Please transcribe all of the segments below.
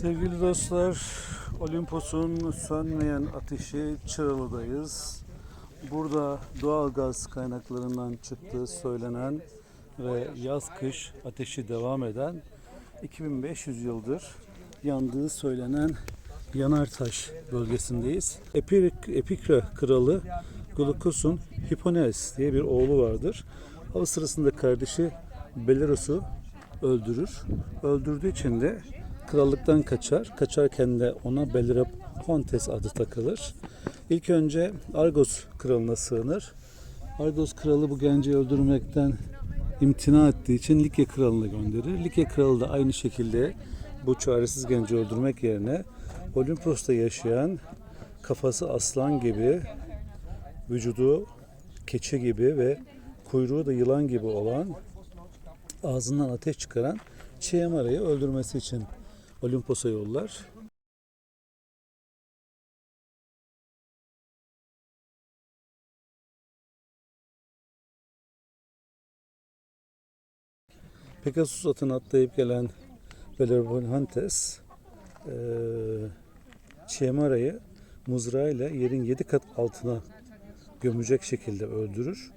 Sevgili dostlar, Olimpos'un sönmeyen ateşi Çıralı'dayız. Burada doğal gaz kaynaklarından çıktığı söylenen ve yaz-kış ateşi devam eden 2500 yıldır yandığı söylenen Yanartaş bölgesindeyiz. Epik, Epikra kralı Glukus'un Hipones diye bir oğlu vardır. Av sırasında kardeşi Belarus'u öldürür. Öldürdüğü için de krallıktan kaçar. Kaçarken de ona Belleropontes adı takılır. İlk önce Argos kralına sığınır. Argos kralı bu genci öldürmekten imtina ettiği için Likya kralına gönderir. Likya kralı da aynı şekilde bu çaresiz genci öldürmek yerine Olimpos'ta yaşayan kafası aslan gibi, vücudu keçi gibi ve kuyruğu da yılan gibi olan ağzından ateş çıkaran Çiyamara'yı öldürmesi için Olimpos'a yollar. Pegasus atına atlayıp gelen Belleropontes eee Çiemara'yı mızrağıyla yerin yedi kat altına gömecek şekilde öldürür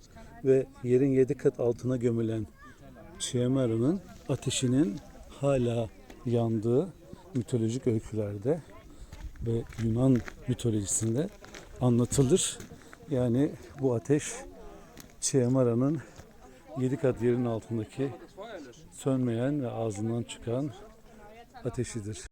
ve yerin yedi kat altına gömülen Çiemara'nın ateşinin hala yandığı mitolojik öykülerde ve Yunan mitolojisinde anlatılır. Yani bu ateş Çiemara'nın yedi kat yerin altındaki sönmeyen ve ağzından çıkan ateşidir.